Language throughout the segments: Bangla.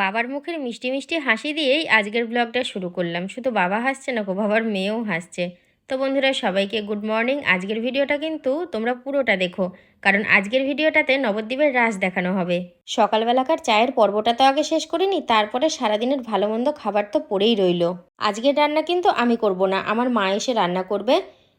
বাবার মুখের মিষ্টি মিষ্টি হাসি দিয়েই আজকের ব্লগটা শুরু করলাম। শুধু বাবা হাসছে না গো, বাবার মেয়েও হাসছে। তো বন্ধুরা, সবাইকে গুড মর্নিং আজকের ভিডিওটা কিন্তু তোমরা পুরোটা দেখো, কারণ আজকের ভিডিওটাতে নবদ্বীপের রাস দেখানো হবে। সকালবেলাকার চায়ের পর্বটা তো আগে শেষ করিনি, তারপরে সারাদিনের ভালো মন্দ খাবার তো পড়েই রইল। আজকের রান্না কিন্তু আমি করব না, আমার মা এসে রান্না করবে।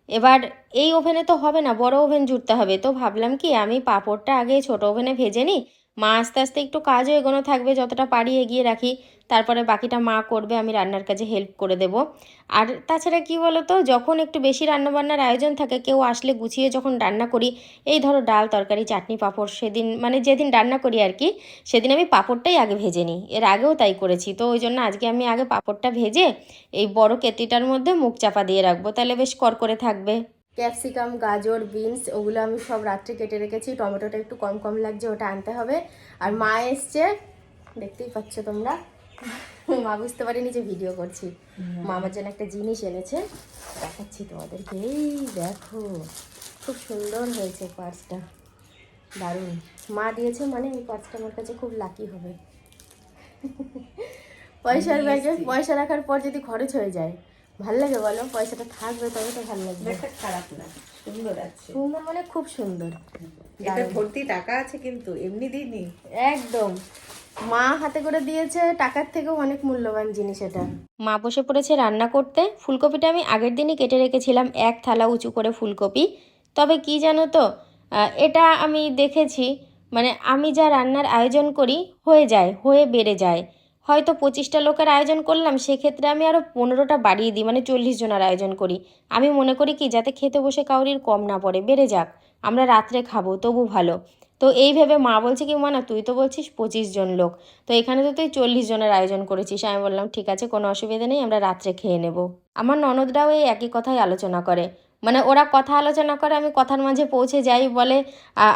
এবার এই ওভেনে তো হবে না, বড় ওভেন জুড়তে হবে। তো ভাবলাম কি, আমি পাঁপড়টা আগে ছোট ওভেনে ভেজে নিই মা আস্তে আস্তে একটু কাজও এগোনো থাকবে, যতটা পারি এগিয়ে রাখি। তারপরে বাকিটা মা করবে, আমি রান্নার কাজে হেল্প করে দেব। আর তাছাড়া কি বলো তো যখন একটু বেশি রান্নাবান্নার আয়োজন থাকে, কেউ আসলে গুছিয়ে যখন রান্না করি, এই ধরো ডাল, তরকারি, চাটনি, পাঁপড়, সেদিন মানে যেদিন রান্না করি আর কি, সেদিন আমি পাঁপড়টাই আগে ভেজে নিই। এর আগেও তাই করেছি। তো ওই জন্য আজকে আমি আগে পাঁপড়টা ভেজে, এই বড় কেটলিটার মধ্যে মুখ চাপা দিয়ে রাখব। তাহলে বেশ করকরে থাকবে। ক্যাপসিকাম গাজর বিনস ওগুলো আমি সব রাত্রে কেটে রেখেছি। টমেটোটা একটু কম কম লাগছে ওটা আনতে হবে। আর মা এসছে দেখতেই পাচ্ছ তোমরা। মা বুঝতে পারিনি যে ভিডিও করছি। মা আমার জন্য একটা জিনিস এনেছে দেখাচ্ছি তোমাদেরকে। এই দেখো খুব সুন্দর হয়েছে পার্সটা। দারুণ। মা দিয়েছে মানে এই পার্সটা আমার কাছে খুব লাকি হবে। পয়সার ব্যাগে পয়সা রাখার পর যদি খরচ হয়ে যায় ভালো লাগে বলো? পয়সাটা থাকবে তবে তো ভালো লাগবে। খারাপ না সুন্দর আছে। সুন্দর মানে খুব সুন্দর। এটা ভর্তি টাকা আছে কিন্তু এমনি দিইনি। একদম। মা হাতে করে দিয়েছে টাকার থেকেও অনেক মূল্যবান জিনিস এটা। মা বসে পড়েছে রান্না করতে। ফুলকপিটা আমি আগের দিনই কেটে রেখেছিলাম এক থালা উঁচু করে ফুলকপি। তবে কি জানো তো এটা আমি দেখেছি মানে আমি যা রান্নার আয়োজন করি হয়ে যায় হয়ে বেড়ে যায়। হয়তো পঁচিশটা লোকের আয়োজন করলাম, সেক্ষেত্রে আমি আরও পনেরোটা বাড়িয়ে দিই মানে চল্লিশ জনের আয়োজন করি। আমি মনে করি কি, যাতে খেতে বসে কাউরির কম না পড়ে, বেড়ে যাক, আমরা রাত্রে খাব, তবু ভালো। তো এই ভেবে মা বলছে কি, মানা, তুই তো বলছিস পঁচিশ জন লোক, তো এখানে তো তুই চল্লিশ জনের আয়োজন করেছিস। আমি বললাম, ঠিক আছে, কোনো অসুবিধা নেই, আমরা রাত্রে খেয়ে নেব। আমার ননদরাও এই একই কথাই আলোচনা করে। মানে ওরা কথা আলোচনা করে, আমি কথার মাঝে পৌঁছে যাই বলে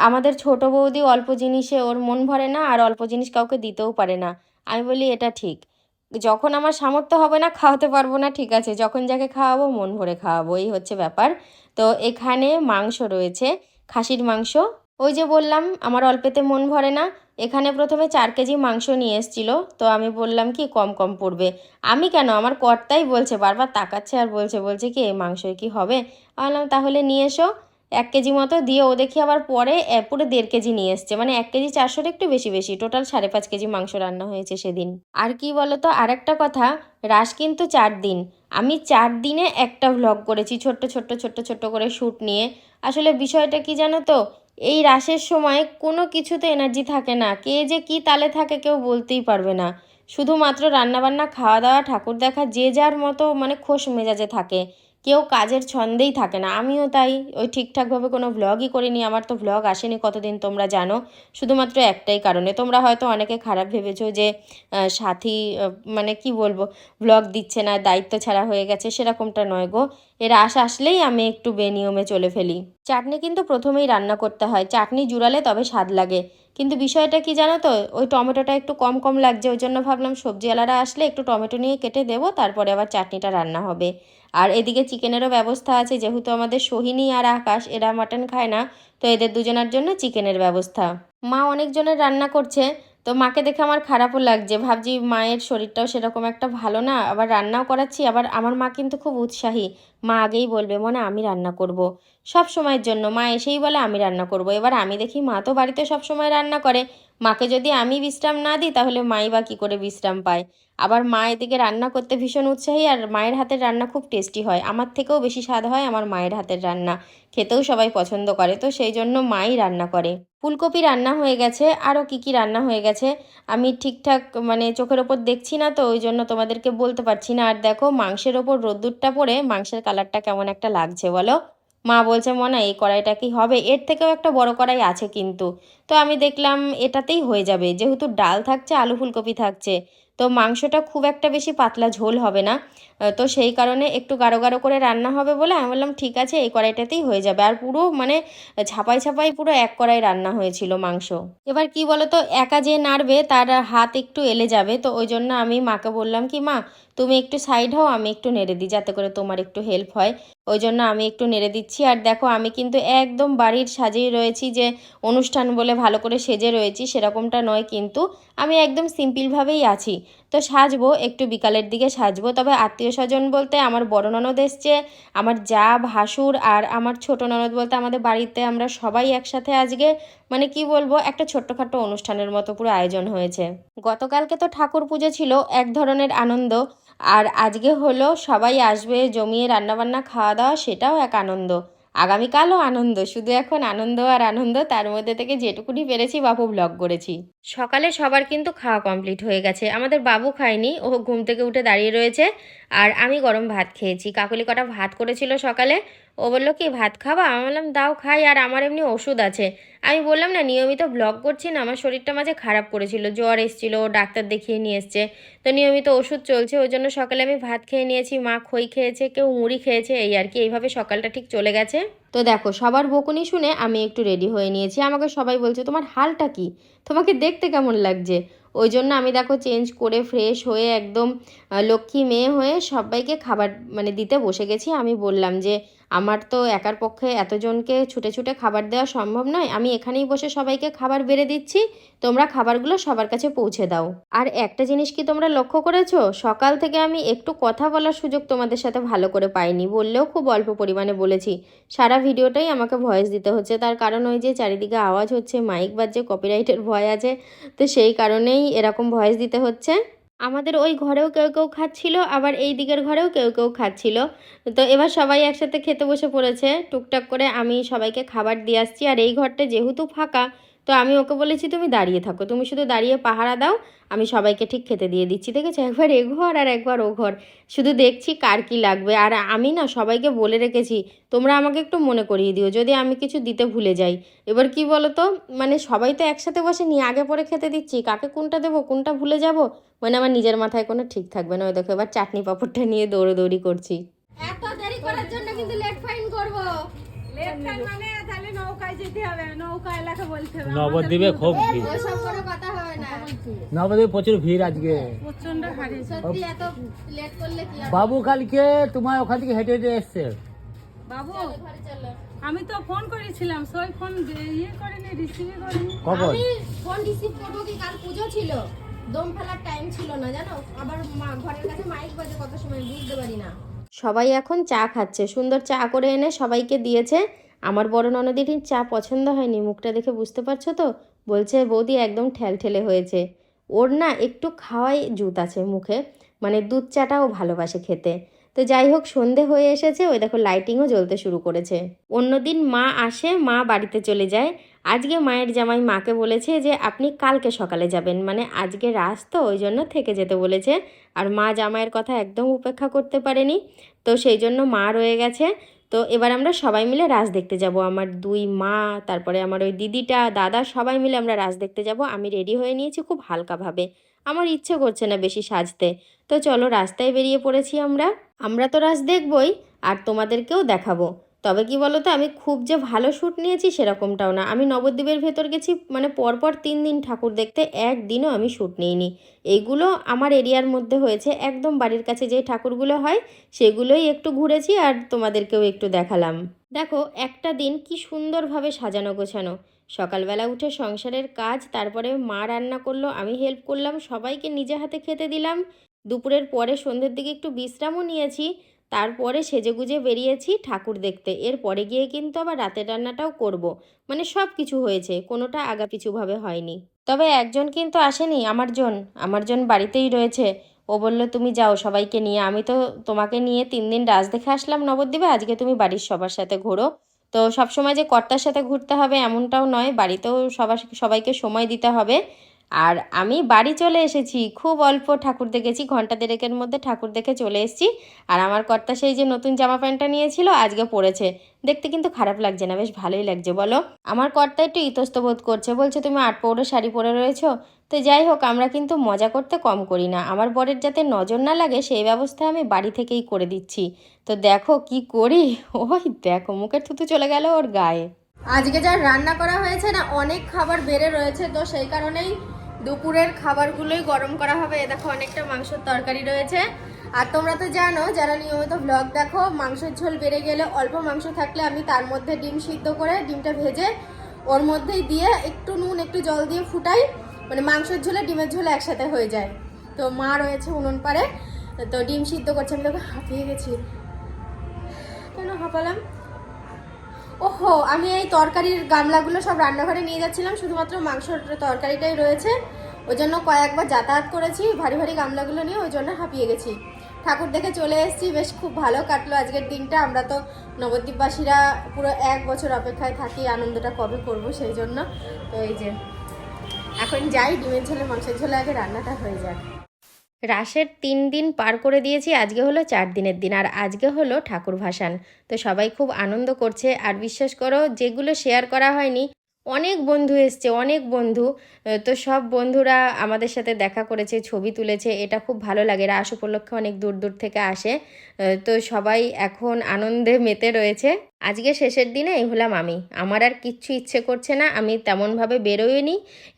আমাদের ছোট বৌদি অল্প জিনিসে ওর মন ভরে না, আর অল্প জিনিস কাউকে দিতেও পারে না। আমি বলি, এটা ঠিক। যখন আমার সামর্থ্য হবে না, খাওয়াতে পারব না, ঠিক আছে। যখন যাকে খাওয়াবো, মন ভরে খাওয়াবো। এই হচ্ছে ব্যাপার। তো এখানে মাংস রয়েছে, খাসির মাংস। ওই যে বললাম, আমার অল্পেতে মন ভরে না। এখানে প্রথমে চার কেজি মাংস নিয়ে এসেছিল। তো আমি বললাম কি, কম কম পড়বে। আমি কেন? আমার কর্তাই বলছে, বারবার তাকাচ্ছে আর বলছে বলছে কি, এই মাংসই কি হবে? আমি বললাম, তাহলে নিয়ে এসো। এক কেজি মতো দিয়ে ও দেখি আবার পরে পুরো দেড় কেজি নিয়ে এসছে। মানে এক কেজি চারশোর একটু বেশি বেশি। টোটাল সাড়ে পাঁচ কেজি মাংস রান্না হয়েছে সেদিন। আর কি বলতো, আরেকটা কথা রাস কিন্তু চার দিন। আমি চার দিনে একটা ভ্লগ করেছি, ছোট্ট ছোট্ট ছোট্ট ছোট্ট করে শ্যুট নিয়ে। আসলে বিষয়টা কি জানো তো, এই রাসের সময় কোনো কিছুতে এনার্জি থাকে না। কে যে কি তালে থাকে কেউ বলতেই পারবে না। শুধুমাত্র রান্নাবান্না খাওয়া দাওয়া ঠাকুর দেখা, যে যার মতো মানে খোশ মেজাজে থাকে। কেউ কাজের ছন্দেই থাকে না। আমিও তাই, ওই ঠিকঠাকভাবে কোনো ভ্লগই করিনি, আমার তো ভ্লগ আসেনি কতদিন তোমরা জানো। শুধুমাত্র একটাই কারণে। তোমরা হয়তো অনেকে খারাপ ভেবেছো যে সাথী মানে কি বলব ভ্লগ দিচ্ছে না, দায়িত্ব ছাড়া হয়ে গেছে, সেরকমটা নয় গো। এর আশ আসলেই আমি একটু বেনিয়মে চলে ফেলি। চাটনি কিন্তু প্রথমেই রান্না করতে হয়। চাটনি জুড়ালে তবে স্বাদ লাগে। কিন্তু বিষয়টা কি জানো তো? ওই টমেটোটা একটু কম কম লাগছে, ওই জন্য ভাবলাম সবজিওয়ালারা আসলে একটু টমেটো নিয়ে কেটে দেবো, তারপরে আবার চাটনিটা রান্না হবে। আর এদিকে চিকেনেরও ব্যবস্থা আছে, যেহেতু আমাদের সোহিনী আর আকাশ এরা মাটন খায় না, তো এদের দুজনের জন্য চিকেনের ব্যবস্থা। মা অনেকজনের রান্না করছে, তো মাকে দেখে আমার খারাপও লাগছে। ভাবছি মায়ের শরীরটাও সেরকম একটা ভালো না, আবার রান্নাও করাচ্ছি, আবার আমার মা কিন্তু খুব উৎসাহী। মা আগেই বলবে, মনে, আমি রান্না করব। সব সময়ের জন্য। মা এসেই বলে, আমি রান্না করব। এবার আমি দেখি মা তো বাড়িতে সব সময় রান্না করে। মাকে যদি আমি বিশ্রাম না দিই, তাহলে মাই বা কী করে বিশ্রাম পায়? আবার মা এদিকে রান্না করতে ভীষণ উৎসাহী, আর মায়ের হাতের রান্না খুব টেস্টি হয়। আমার থেকেও বেশি স্বাদ হয় আমার মায়ের হাতের রান্না। খেতেও সবাই পছন্দ করে, তো সেই জন্য মাই রান্না করে। ফুলকপি রান্না হয়ে গেছে। আরও কী কী রান্না হয়ে গেছে, আমি ঠিকঠাক মানে চোখের ওপর দেখছি না, তো ওই জন্য তোমাদেরকে বলতে পারছি না। আর দেখো, মাংসের ওপর রোদ্দুরটা পড়ে মাংসের কালারটা কেমন একটা লাগছে বলো? মা বলছে, মনে, এই কড়াইটা কি হবে? এর থেকেও একটা বড় কড়াই আছে কিন্তু। তো আমি দেখলাম এটাতেই হয়ে যাবে। যেহেতু ডাল থাকছে, আলু ফুলকপি থাকছে, তো মাংসটা খুব একটা বেশি পাতলা ঝোল হবে না। তো সেই কারণে একটু গাঢ় গাঢ় করে রান্না হবে বলে আমি বললাম, ঠিক আছে, এই কড়াইটাতেই হয়ে যাবে। আর পুরো মানে ছাপাই ছাপাই পুরো এক কড়াই রান্না হয়েছিল মাংস। এবার কি বলতো, একা যে নাড়বে, তার হাত একটু এলে যাবে। তো ওই জন্য আমি মাকে বললাম কি, মা তুমি একটু সাইড হও, আমি একটু নেড়ে দিই যাতে করে তোমার একটু হেল্প হয়। ওই জন্য আমি একটু নেড়ে দিচ্ছি। আর দেখো, আমি কিন্তু একদম বাড়ির সাজেই রয়েছি যে, অনুষ্ঠান বলে ভালো করে সেজে রয়েছি সেরকমটা নয় কিন্তু আমি একদম সিম্পলভাবেই আছি। তো সাজবো, একটু বিকালের দিকে সাজবো। তবে আত্মীয় স্বজন বলতে আমার বড় ননদ এসছে, আমার যা ভাসুর আর আমার ছোট ননদ বলতে আমাদের বাড়িতে আমরা সবাই একসাথে আজকে মানে কি বলব, একটা ছোট্টখাটো অনুষ্ঠানের মতো পুরো আয়োজন হয়েছে। গতকালকে তো ঠাকুর পুজো ছিল, এক ধরনের আনন্দ। আর আজকে হলো সবাই আসবে জমিয়ে রান্নাবান্না খাওয়া দাওয়া, সেটাও এক আনন্দ। আগামীকালও আনন্দ, শুধু এখন আনন্দ আর আনন্দ, তার মধ্যে থেকে যেটুকুনি পেরেছি বাবু ব্লগ করেছি। সকালে সবার কিন্তু খাওয়া কমপ্লিট হয়ে গেছে। আমাদের বাবু খায়নি, ও ঘুম থেকে উঠে দাঁড়িয়ে রয়েছে। আর আমি গরম ভাত খেয়েছি। কাকলি কটা ভাত করেছিল সকালে ও বলল, কি ভাত খাবা? আমি বললাম, দাও খাই, আর আমার এমনি ওষুধ আছে। আমি বললাম, না, নিয়মিত ব্লগ করছি না, আমার শরীরটা মাঝে খারাপ করেছিল, জ্বর এসেছিল ডাক্তার দেখিয়ে নিয়ে এসছে। তো নিয়মিত ওষুধ চলছে, ওই জন্য সকালে আমি ভাত খেয়ে নিয়েছি, মা খই খেয়েছে, কেউ মুড়ি খেয়েছে, এই আর কি, এইভাবে সকালটা ঠিক চলে গেছে। তো দেখো, সবার বকুনি শুনে আমি একটু রেডি হয়ে নিয়েছি। আমাকে সবাই বলছে, তোমার হালটা কি? তোমাকে দেখতে কেমন লাগছে? ওই জন্য আমি দেখো চেঞ্জ করে ফ্রেশ হয়ে একদম লক্ষ্মী মেয়ে হয়ে সবাইকে খাবার মানে দিতে বসে গেছি। আমি বললাম যে আমার তো একার পক্ষে এতজনকে ছুটে ছুটে খাবার দেওয়া সম্ভব নয়। আমি এখানেই বসে সবাইকে খাবার বেড়ে দিচ্ছি। তোমরা খাবারগুলো সবার কাছে পৌঁছে দাও। আর একটা জিনিস কি তোমরা লক্ষ্য করেছ? সকাল থেকে আমি একটু কথা বলার সুযোগ তোমাদের সাথে ভালো করে পাইনি। বললেও খুব অল্প পরিমাণে বলেছি। সারা ভিডিওটাই আমাকে ভয়েস দিতে হচ্ছে। তার কারণ ওই যে চারিদিকে আওয়াজ হচ্ছে, মাইক বাজছে কপিরাইটের ভয় আছে। তো সেই কারণেই এরকম ভয়েস দিতে হচ্ছে। আমাদের ওই ঘরেও কেউ কেউ খাচ্ছিল, আবার এই দিকের ঘরেও কেউ কেউ খাচ্ছিল। তো এবার সবাই একসাথে খেতে বসে পড়েছে। টুকটাক করে আমি সবাইকে খাবার দিয়ে আসছি। আর এই ঘরটা যেহেতু ফাঁকা তো আমি ওকে বলেছি তুমি দাঁড়িয়ে থাকো তুমি শুধু দাঁড়িয়ে পাহারা দাও আমি সবাইকে ঠিক খেতে দিয়ে দিচ্ছি দেখেছ একবার এ ঘর আর একবার ও ঘর। শুধু দেখছি কার কি লাগবে। আর আমি না সবাইকে বলে রেখেছি তোমরা আমাকে একটু মনে করিয়ে দিও যদি আমি কিছু দিতে ভুলে যাই। এবার কি বলো তো মানে সবাই তো একসাথে বসে নিয়ে আগে পরে খেতে দিচ্ছি কাকে কোনটা দেবো কোনটা ভুলে যাব? মানে আমার নিজের মাথায় কোনো ঠিক থাকবে না। ওই দেখো এবার চাটনি পাঁপড়টা নিয়ে দৌড়োদৌড়ি করছি। এত দেরি করার জন্য কিন্তু লেট ফাইন করব। মানে তাহলে নৌকায় যেতে হবে নৌকা এলাকা বলতে হবে। নবদ্বীপে খুব ভিড়। ওসব কোনো কথা হবে না। নবদ্বীপে প্রচুর ভিড় আজকে। প্রচণ্ড হারে সত্যি এত লেট করলে কি বাবু কালকে তোমার ওখান থেকে হেঁটে হেঁটে এসছে। বাবু আমি তো ফোন করেছিলাম সই ফোন ইয়ে করেনি রিসিভই করেনি। আমি ফোন রিসিভ করব কি? কাল পুজো ছিল। দম ফেলার টাইম ছিল না জানো? আবার ঘরের কাছে মাইক বাজে কত সময় বুঝতে পারি না। সবাই এখন চা খাচ্ছে। সুন্দর চা করে এনে সবাইকে দিয়েছে। আমার বড় ননদির চা পছন্দ হয়নি, মুখটা দেখে বুঝতে পারছ তো? বলছে, বৌদি, একদম ঠেল ঠেলে হয়েছে। ওর না একটু খাওয়াই জুত আছে মুখে মানে দুধ চাটাও ভালোবাসে খেতে। তো যাই হোক, সন্ধে হয়ে এসেছে, ওই দেখো লাইটিংও জ্বলতে শুরু করেছে। অন্যদিন মা আসে, মা বাড়িতে চলে যায়। আজকে মায়ের জামাই মাকে বলেছে যে, আপনি কালকে সকালে যাবেন। মানে আজকে রাস তো, ওই জন্য থেকে যেতে বলেছে। আর মা জামাইয়ের কথা একদম উপেক্ষা করতে পারেনি। তো সেই জন্য মা রয়ে গেছে। তো এবার আমরা সবাই মিলে রাজ দেখতে যাব। আমার দুই মা, তারপরে আমার ওই দিদিটা, দাদা, সবাই মিলে আমরা রাজ দেখতে যাব। আমি রেডি হয়ে নিয়েছি খুব হালকাভাবে। আমার ইচ্ছে করছে না বেশি সাজতে। তো চলো রাস্তায় বেরিয়ে পড়েছি আমরা। আমরা তো রাজ দেখবই, আর তোমাদেরকেও দেখাবো। তবে কি বলো তো আমি খুব যে ভালো শ্যুট নিয়েছি সেরকমটাও না। আমি নবদ্বীপের ভেতর গেছি মানে পরপর তিন দিন ঠাকুর দেখতে, একদিনও আমি শ্যুট নিইনি। এইগুলো আমার এরিয়ার মধ্যে হয়েছে, একদম বাড়ির কাছে যে ঠাকুরগুলো হয়, সেগুলোই একটু ঘুরেছি আর তোমাদেরকেও একটু দেখালাম। দেখো, একটা দিন কি সুন্দরভাবে সাজানো গোছানো। সকালবেলা উঠে সংসারের কাজ, তারপরে মা রান্না করল, আমি হেল্প করলাম, সবাইকে নিজে হাতে খেতে দিলাম। দুপুরের পরে সন্ধ্যের দিকে একটু বিশ্রামও নিয়েছি। তারপরে সেজেগুজে বেরিয়েছি ঠাকুর দেখতে। এরপরে গিয়ে কিন্তু আবার রাতের রান্নাটাও করব। মানে সব কিছু হয়েছে, কোনোটা আগাপিছুভাবে হয়নি। তবে একজন কিন্তু আসেনি আমার জন আমার জন বাড়িতেই রয়েছে। ও বলল, তুমি যাও সবাইকে নিয়ে। আমি তো তোমাকে নিয়ে তিন দিন রাজ দেখে আসলাম নবদ্বীপে। আজকে তুমি বাড়ির সবার সাথে ঘোরো। তো সবসময় যে কর্তার সাথে ঘুরতে হবে এমনটাও নয়। বাড়িতেও সবার, সবাইকে সময় দিতে হবে। আর আমি বাড়ি চলে এসেছি। খুব অল্প ঠাকুর দেখেছি, ঘণ্টা দেড়েকের মধ্যে ঠাকুর দেখে চলে এসেছি। আর আমার কর্তা সেই যে নতুন জামা প্যান্টটা নিয়েছিল, আজকে পরেছে। দেখতে কিন্তু খারাপ লাগছে না, বেশ ভালোই লাগছে, বলো। আমার কর্তা একটু ইতস্ত বোধ করছে, বলছে, তুমি আট পৌরো, শাড়ি পরে রয়েছো? তো যাই হোক, আমরা কিন্তু মজা করতে কম করি না। আমার বরের যাতে নজর না লাগে, সেই ব্যবস্থা আমি বাড়ি থেকেই করে দিচ্ছি। তো দেখো কি করি? ওই দেখো, মুখের থুতু চলে গেল ওর গায়ে। আজকে যা রান্না করা হয়েছে না, অনেক খাবার বেড়ে রয়েছে, তো সেই কারণেই দুপুরের খাবারগুলোই গরম করা হবে। এ দেখো, অনেকটা মাংসের তরকারি রয়েছে। আর তোমরা তো জানো, যারা নিয়মিত ব্লগ দেখো, মাংসের ঝোল বেড়ে গেলে অল্প মাংস থাকলে আমি তার মধ্যে ডিম সিদ্ধ করে, ডিমটা ভেজে ওর মধ্যেই দিয়ে একটু নুন, একটু জল দিয়ে ফুটাই মানে মাংসের ঝোলে, ডিমের ঝোলে একসাথে হয়ে যায়। তো মা রয়েছে উনুন পারে তো ডিম সিদ্ধ করছে, আমি তোকে হাঁপিয়ে গেছি। কেন হাঁপালাম? ওহো, আমি এই তরকারির গামলাগুলো সব রান্নাঘরে নিয়ে যাচ্ছিলাম, শুধুমাত্র মাংসর তরকারিটাই রয়েছে। ওই জন্য কয়েকবার যাতায়াত করেছি, ভারী ভারী গামলাগুলো নিয়ে ওই জন্য হাঁপিয়ে গেছি। ঠাকুর দেখে চলে এসেছি, বেশ খুব ভালো কাটলো আজকের দিনটা। আমরা তো নবদ্বীপবাসীরা পুরো এক বছর অপেক্ষায় থাকি, আনন্দটা কবে করব সেই জন্য। তো এই যে, এখন যাই, ডিমের ঝোলে, মাংসের ঝোলে আগে রান্নাটা হয়ে যাক। রাসের তিন দিন পার করে দিয়েছি, আজকে হলো চার দিনের দিন, আর আজকে হলো ঠাকুর ভাসান। তো সবাই খুব আনন্দ করছে, আর বিশ্বাস করো, যেগুলো শেয়ার করা হয়নি অনেক বন্ধু এসছে, অনেক বন্ধু। তো সব বন্ধুরা আমাদের সাথে দেখা করেছে, ছবি তুলেছে, এটা খুব ভালো লাগে। রাস উপলক্ষে অনেক দূর দূর থেকে আসে। তো সবাই এখন আনন্দে মেতে রয়েছে। আজকে শেষের দিনে এই হলাম আমি। আমার আর কিচ্ছু ইচ্ছে করছে না, আমি তেমনভাবে বেরোইনি।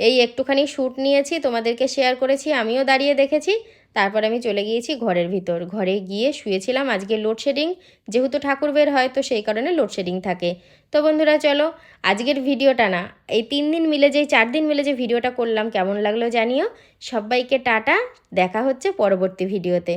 এই একটুখানি শ্যুট নিয়েছি, তোমাদেরকে শেয়ার করেছি, আমিও দাঁড়িয়ে দেখেছি। তারপর আমি চলে গিয়েছি ঘরের ভিতর। ঘরে গিয়ে শুয়েছিলাম। আজকে লোডশেডিং যেহেতু ঠাকুর বের হয়, তো সেই কারণে লোডশেডিং থাকে। তো বন্ধুরা, চলো আজকের ভিডিওটা না, এই তিন দিন মিলে যে, চার দিন মিলে যে ভিডিওটা করলাম, কেমন লাগল জানিও। সবাইকে টাটা, দেখা হচ্ছে পরবর্তী ভিডিওতে।